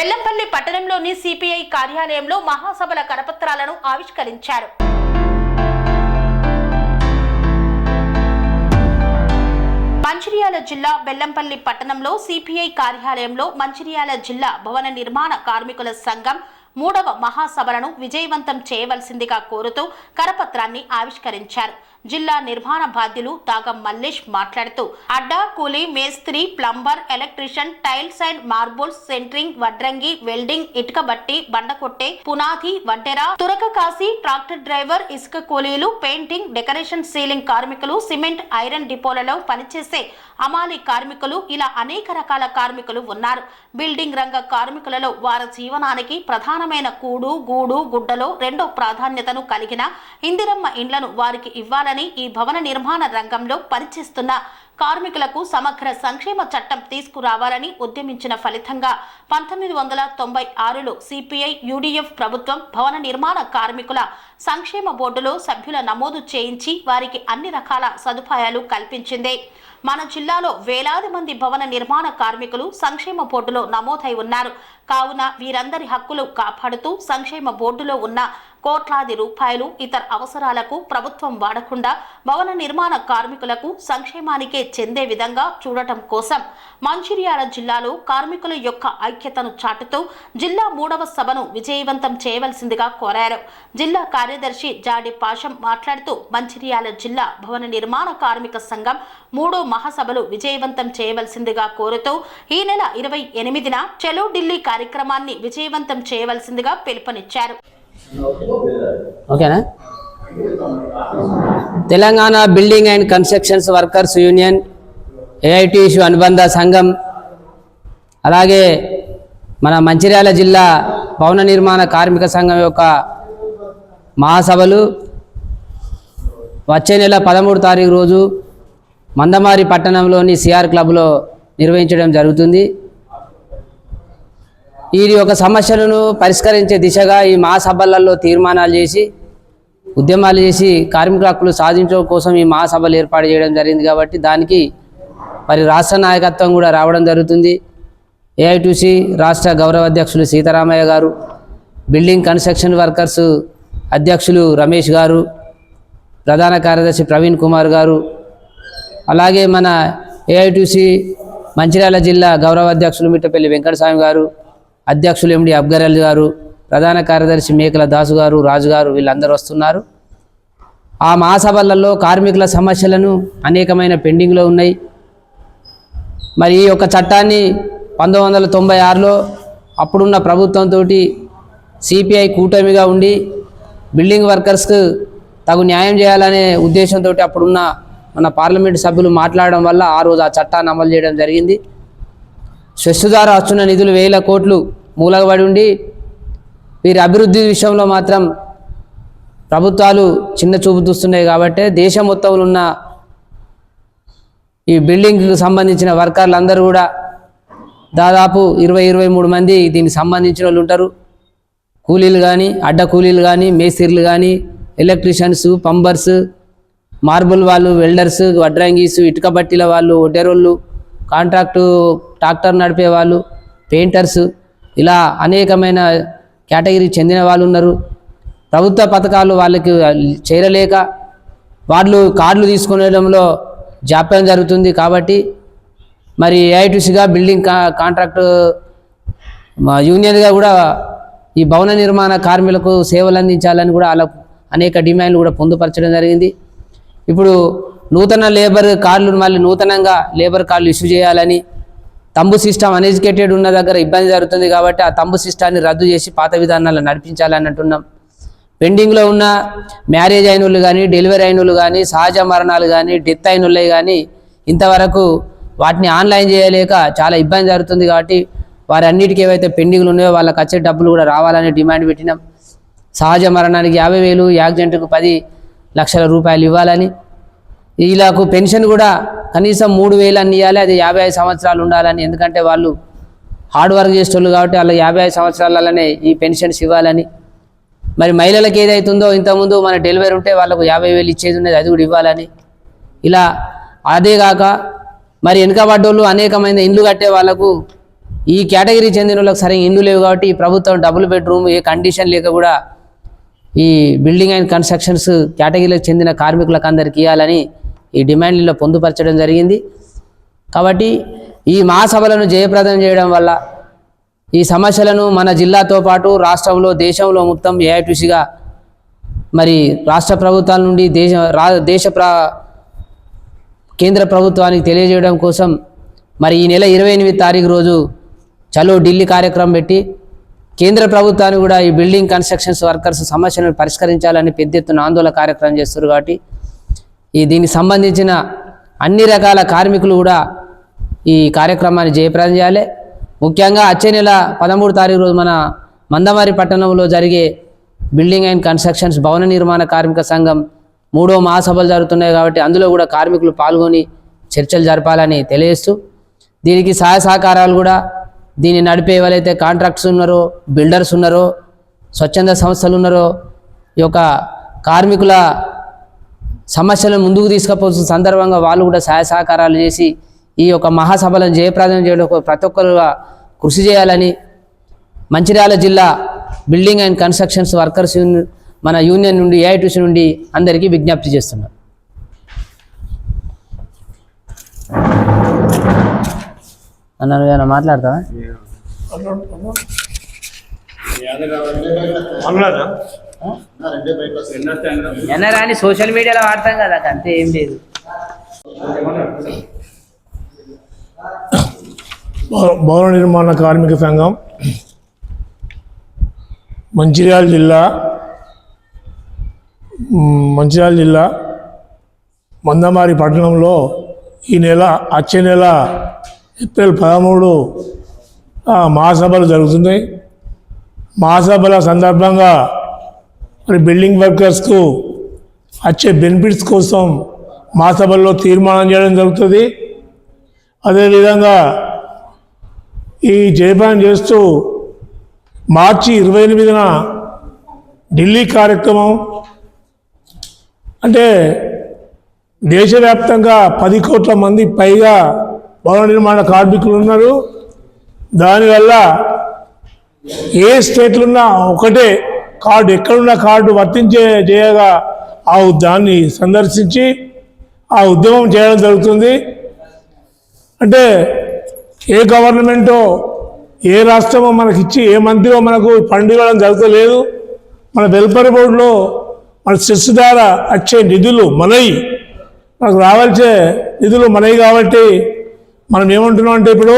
బెల్లంపల్లి పట్టణంలోని సిపిఐ కార్యాలయంలో మహాసభల కరపత్రాలను ఆవిష్కరించారు. మంచిర్యాల జిల్లా బెల్లంపల్లి పట్టణంలో సిపిఐ కార్యాలయంలో మంచిర్యాల జిల్లా భవన నిర్మాణ కార్మికుల సంఘం మూడవ మహాసభలను విజయవంతం చేయవలసిందిగా కోరుతూ కరపత్రాన్ని ఆవిష్కరించారు. జిల్లా నిర్మాణ బాధ్యులు తాగం మల్లేష్ మాట్లాడుతూ అడ్డా కూలీ మేస్త్రి plumber electrician tiles and marbles centring వడ్రంగి వెల్డింగ్ ఇటుక బట్టి బండకొట్టే పునాది వడ్డెరా తురక కాసి ట్రాక్టర్ డ్రైవర్ ఇసుక కూలీలు పెయింటింగ్ డెకరేషన్ సీలింగ్ కార్మికులు సిమెంట్ ఐరన్ డిపోలలో పనిచేసే అమాలి కార్మికులు ఇలా అనేక రకాల కార్మికులు ఉన్నారు. బిల్డింగ్ రంగ కార్మికులలో వారి జీవనానికి ప్రధానమైన కూడు గూడు గుడ్డలో రెండో ప్రాధాన్యతను కలిగిన ఇందిరమ్మ ఇండ్లను వారికి ఇవ్వాలని ఈ భవన నిర్మాణ రంగంలో పనిచేస్తున్న కార్మికులకు సమగ్ర సంక్షేమ చట్టం తీసుకురావాలని ఉద్యమించిన ఫలితంగా పంతొమ్మిది వందల తొంభై ఆరులో సిపిఐ యూడిఎఫ్ ప్రభుత్వం భవన నిర్మాణ కార్మికుల సంక్షేమ బోర్డులో సభ్యుల నమోదు చేయించి వారికి అన్ని రకాల సదుపాయాలు కల్పించింది. మన జిల్లాలో వేలాది మంది భవన నిర్మాణ కార్మికులు సంక్షేమ బోర్డులో నమోదై ఉన్నారు. కావున వీరందరి హక్కులు కాపాడుతూ సంక్షేమ బోర్డులో ఉన్న కోట్లాది రూపాయలు ఇతర అవసరాలకు ప్రభుత్వం వాడకుండా భవన నిర్మాణ కార్మికులకు సంక్షేమానికే చెందే విధంగా చూడటం కోసం మంచిర్యాల జిల్లాలో కార్మికుల యొక్క ఐక్యతను చాటుతూ జిల్లా మూడవ సభను విజయవంతం చేయవలసిందిగా కోరారు. జిల్లా కార్యదర్శి జాడి పాషం మాట్లాడుతూ మంచిర్యాల జిల్లా భవన నిర్మాణ కార్మిక సంఘం మూడో మహాసభలు విజయవంతం చేయవలసిందిగా కోరుతూ ఈ నెల ఇరవై ఎనిమిదిన చెలో ఢిల్లీ కార్యక్రమాన్ని విజయవంతం చేయవలసిందిగా పిలుపునిచ్చారు. ఓకేనా? Telangana building and constructions workers union ఏఐటిషు అనుబంధ సంఘం అలాగే మన మంచిర్యాల జిల్లా భవన నిర్మాణ కార్మిక సంఘం యొక్క మహాసభలు వచ్చే నెల పదమూడు తారీఖు రోజు మందమారి పట్టణంలోని సిఆర్ క్లబ్లో నిర్వహించడం జరుగుతుంది. ఈ యొక్క సమస్యలను పరిష్కరించే దిశగా ఈ మహాసభలలో తీర్మానాలు చేసి ఉద్యమాలు చేసి కార్మికుల హక్కులు సాధించడం కోసం ఈ మహాసభలు ఏర్పాటు చేయడం జరిగింది కాబట్టి దానికి మరి రాష్ట్ర నాయకత్వం కూడా రావడం జరుగుతుంది. ఏఐటీసీ రాష్ట్ర గౌరవ అధ్యక్షులు సీతారామయ్య గారు బిల్డింగ్ కన్స్ట్రక్షన్ వర్కర్స్ అధ్యక్షులు రమేష్ గారు ప్రధాన కార్యదర్శి ప్రవీణ్ కుమార్ గారు అలాగే మన ఏఐటీసీ మంచిర్యాల జిల్లా గౌరవ అధ్యక్షులు మిట్టపల్లి వెంకటస్వామి గారు అధ్యక్షులు ఎండి అబ్గరల్ గారు ప్రధాన కార్యదర్శి మేకల దాసు గారు రాజు గారు వీళ్ళందరూ వస్తున్నారు. ఆ మహాసభలలో కార్మికుల సమస్యలను అనేకమైన పెండింగ్లో ఉన్నాయి. మరి ఈ యొక్క చట్టాన్ని పంతొమ్మిది వందల తొంభై ఆరులో అప్పుడున్న ప్రభుత్వంతో సిపిఐ కూటమిగా ఉండి బిల్డింగ్ వర్కర్స్కు తగు న్యాయం చేయాలనే ఉద్దేశంతో అప్పుడున్న మన పార్లమెంట్ సభ్యులు మాట్లాడడం వల్ల ఆ రోజు ఆ చట్టాన్ని అమలు చేయడం జరిగింది. స్వెస్ ద్వారా వస్తున్న నిధులు వేల కోట్లు మూలగబడి ఉండి వీరి అభివృద్ధి విషయంలో మాత్రం ప్రభుత్వాలు చిన్న చూపు చూస్తున్నాయి కాబట్టి దేశం మొత్తంలో ఉన్న ఈ బిల్డింగ్కి సంబంధించిన వర్కర్లు అందరూ కూడా దాదాపు ఇరవై ఇరవై మూడు మంది దీనికి సంబంధించిన వాళ్ళు ఉంటారు. కూలీలు కానీ అడ్డ కూలీలు కానీ మేస్త్రీలు కానీ ఎలక్ట్రీషియన్స్ పంబర్స్ మార్బుల్ వాళ్ళు వెల్డర్స్ వడ్రంగీస్ ఇటుక బట్టీల వాళ్ళు ఒడ్డెరోళ్ళు కాంట్రాక్టు ట్రాక్టర్ నడిపే వాళ్ళు పెయింటర్స్ ఇలా అనేకమైన కేటగిరీకి చెందిన వాళ్ళు ఉన్నారు. ప్రభుత్వ పథకాలు వాళ్ళకి చేరలేక వాళ్ళు కార్డులు తీసుకునేయడంలో జాప్యం జరుగుతుంది కాబట్టి మరి ఏఐటీసీగా బిల్డింగ్ కా కాంట్రాక్ట్ యూనియన్గా కూడా ఈ భవన నిర్మాణ కార్మికులకు సేవలు అందించాలని కూడా వాళ్ళకు అనేక డిమాండ్లు కూడా పొందుపరచడం జరిగింది. ఇప్పుడు నూతన లేబర్ కార్డులు మళ్ళీ నూతనంగా లేబర్ కార్డులు ఇష్యూ చేయాలని తంబు సిస్టమ్ అన్ఎడ్యుకేటెడ్ ఉన్న దగ్గర ఇబ్బంది జరుగుతుంది కాబట్టి ఆ తంబు సిస్టాన్ని రద్దు చేసి పాత విధానాలు నడిపించాలని అంటున్నాం. పెండింగ్లో ఉన్న మ్యారేజ్ అయిన వాళ్ళు కానీ డెలివరీ అయిన వాళ్ళు కానీ సహజ మరణాలు కానీ డెత్ అయిన వాళ్ళే కానీ ఇంతవరకు వాటిని ఆన్లైన్ చేయలేక చాలా ఇబ్బంది జరుగుతుంది కాబట్టి వారి అన్నిటికీ ఏవైతే పెండింగ్లు ఉన్నాయో వాళ్ళకి వచ్చే డబ్బులు కూడా రావాలని డిమాండ్ పెట్టినాం. సహజ మరణానికి యాభై వేలు యాక్సిడెంట్కు పది లక్షల రూపాయలు ఇవ్వాలని. వీళ్ళకు పెన్షన్ కూడా కనీసం మూడు వేలు అన్ని ఇవ్వాలి అది యాభై ఐదు సంవత్సరాలు ఉండాలని. ఎందుకంటే వాళ్ళు హార్డ్ వర్క్ చేసేవాళ్ళు కాబట్టి వాళ్ళ యాభై ఐదు సంవత్సరాలనే ఈ పెన్షన్స్ ఇవ్వాలని. మరి మహిళలకు ఏదైతుందో ఇంతకుముందు మన డెలివరీ ఉంటే వాళ్ళకు యాభై వేలు ఇచ్చేది ఉన్నది అది కూడా ఇవ్వాలని. ఇలా అదే కాక మరి వెనుకబడ్డోళ్ళు అనేకమైన ఇండ్లు కట్టే వాళ్ళకు ఈ కేటగిరీ చెందిన వాళ్ళకి సరైన ఇండ్లు లేవు కాబట్టి ఈ ప్రభుత్వం డబుల్ బెడ్రూమ్ ఏ కండిషన్ లేక కూడా ఈ బిల్డింగ్ అండ్ కన్స్ట్రక్షన్స్ కేటగిరీలకు చెందిన కార్మికులకు అందరికి ఇవ్వాలని ఈ డిమాండ్లలో పొందుపరచడం జరిగింది. కాబట్టి ఈ మహాసభలను జయప్రదం చేయడం వల్ల ఈ సమస్యలను మన జిల్లాతో పాటు రాష్ట్రంలో దేశంలో మొత్తం ఏఐటీసీగా మరి రాష్ట్ర ప్రభుత్వాల నుండి దేశ రా దేశ ప్ర కేంద్ర ప్రభుత్వానికి తెలియజేయడం కోసం మరి ఈ నెల ఇరవై ఎనిమిది తారీఖు రోజు చలో ఢిల్లీ కార్యక్రమం పెట్టి కేంద్ర ప్రభుత్వాన్ని కూడా ఈ బిల్డింగ్ కన్స్ట్రక్షన్స్ వర్కర్స్ సమస్యలను పరిష్కరించాలని పెద్ద ఎత్తున ఆందోళన కార్యక్రమం చేస్తారు కాబట్టి ఈ దీనికి సంబంధించిన అన్ని రకాల కార్మికులు కూడా ఈ కార్యక్రమాన్ని జయప్రదం చేయాలి. ముఖ్యంగా వచ్చే నెల పదమూడు తారీఖు రోజు మన మందమారి పట్టణంలో జరిగే బిల్డింగ్ అండ్ కన్స్ట్రక్షన్స్ భవన నిర్మాణ కార్మిక సంఘం మూడో మహాసభలు జరుగుతున్నాయి కాబట్టి అందులో కూడా కార్మికులు పాల్గొని చర్చలు జరపాలని తెలియజేస్తూ దీనికి సహాయ సహకారాలు కూడా దీన్ని నడిపే ఎవరైతే కాంట్రాక్ట్స్ ఉన్నారో బిల్డర్స్ ఉన్నారో స్వచ్ఛంద సంస్థలు ఉన్నారో ఈ యొక్క కార్మికుల సమస్యలను ముందుకు తీసుకుపోతున్న సందర్భంగా వాళ్ళు కూడా సహాయ సహకారాలు చేసి ఈ యొక్క మహాసభలను జయప్రదం చేయడం ప్రతి ఒక్కరుగా కృషి చేయాలని మంచిర్యాల జిల్లా building and constructions workers union మన యూనియన్ నుండి ఏఐటీసీ నుండి అందరికీ విజ్ఞప్తి చేస్తున్నారు అన్నారు ఏమైనా మాట్లాడతావా? అన్నారా ఎన్న రాని సోషల్ మీడియాలో వాడతాం కదా అంతే ఏం లేదు. భవ- భవన నిర్మాణ కార్మిక సంఘం మంచిర్యాల జిల్లా మంచిర్యాల జిల్లా మందమారి పట్టణంలో ఈ నెల వచ్చే నెల ఏప్రిల్ పదమూడు మహాసభలు జరుగుతున్నాయి. మహాసభల సందర్భంగా మరి బిల్డింగ్ వర్కర్స్కు వచ్చే బెనిఫిట్స్ కోసం మహాసభల్లో తీర్మానం చేయడం జరుగుతుంది. అదేవిధంగా ఈ జయపానం చేస్తూ మార్చి ఇరవై ఎనిమిదిన ఢిల్లీ కార్యక్రమం అంటే దేశవ్యాప్తంగా పది కోట్ల మంది పైగా భవన నిర్మాణ కార్మికులు ఉన్నారు. దానివల్ల ఏ స్టేట్లున్నా ఒకటే కార్డు ఎక్కడున్న కార్డు వర్తించే చేయగా ఆ దాన్ని సందర్శించి ఆ ఉద్యమం చేయడం జరుగుతుంది. అంటే ఏ గవర్నమెంటో ఏ రాష్ట్రమో మనకిచ్చి ఏ మంత్రిలో మనకు ఫండ్ ఇవ్వడం జరగలేదు మన వెల్ఫేర్ బోర్డులో మన సెస్ ద్వారా వచ్చే నిధులు మనయి. మనకు రావాల్సే నిధులు మనయి కాబట్టి మనం ఏమంటున్నాం అంటే ఇప్పుడు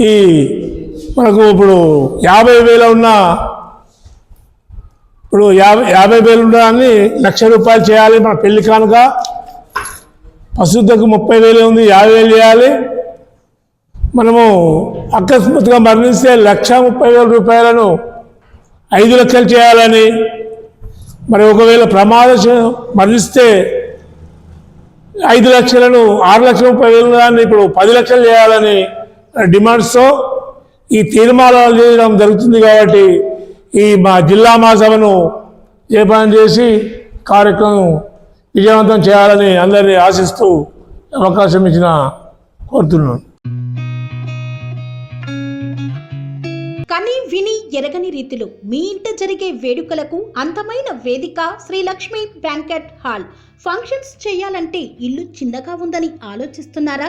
ఈ మనకు ఇప్పుడు యాభై వేల ఉన్న ఇప్పుడు యాభై యాభై వేలు ఉండడాన్ని లక్ష రూపాయలు చేయాలి మన పెళ్ళి కానుక. పశుద్ధకు ముప్పై వేలు ఉంది యాభై వేలు చేయాలి. మనము అకస్మాత్తుగా మరణిస్తే లక్ష ముప్పై వేల రూపాయలను ఐదు లక్షలు చేయాలని. మరి ఒకవేళ ప్రమాద మరణిస్తే ఐదు లక్షలను ఆరు లక్షల ముప్పై వేలు దాన్ని ఇప్పుడు పది లక్షలు చేయాలని డిమాండ్స్తో ఈ తీర్మానాలు చేయడం జరుగుతుంది కాబట్టి ఈ మా జిల్లా మహాసభను జయపానం చేసి కార్యక్రమం విజయవంతం చేయాలని అందరినీ ఆశిస్తూ అవకాశం ఇచ్చిన కోరుతున్నాను. కని విని ఎరగని రీతిలో మీ ఇంట జరిగే వేడుకలకు అందమైన వేదిక Sri Lakshmi banquet hall. Functions చేయాలంటే ఇల్లు చిన్నగా ఉందని ఆలోచిస్తున్నారా?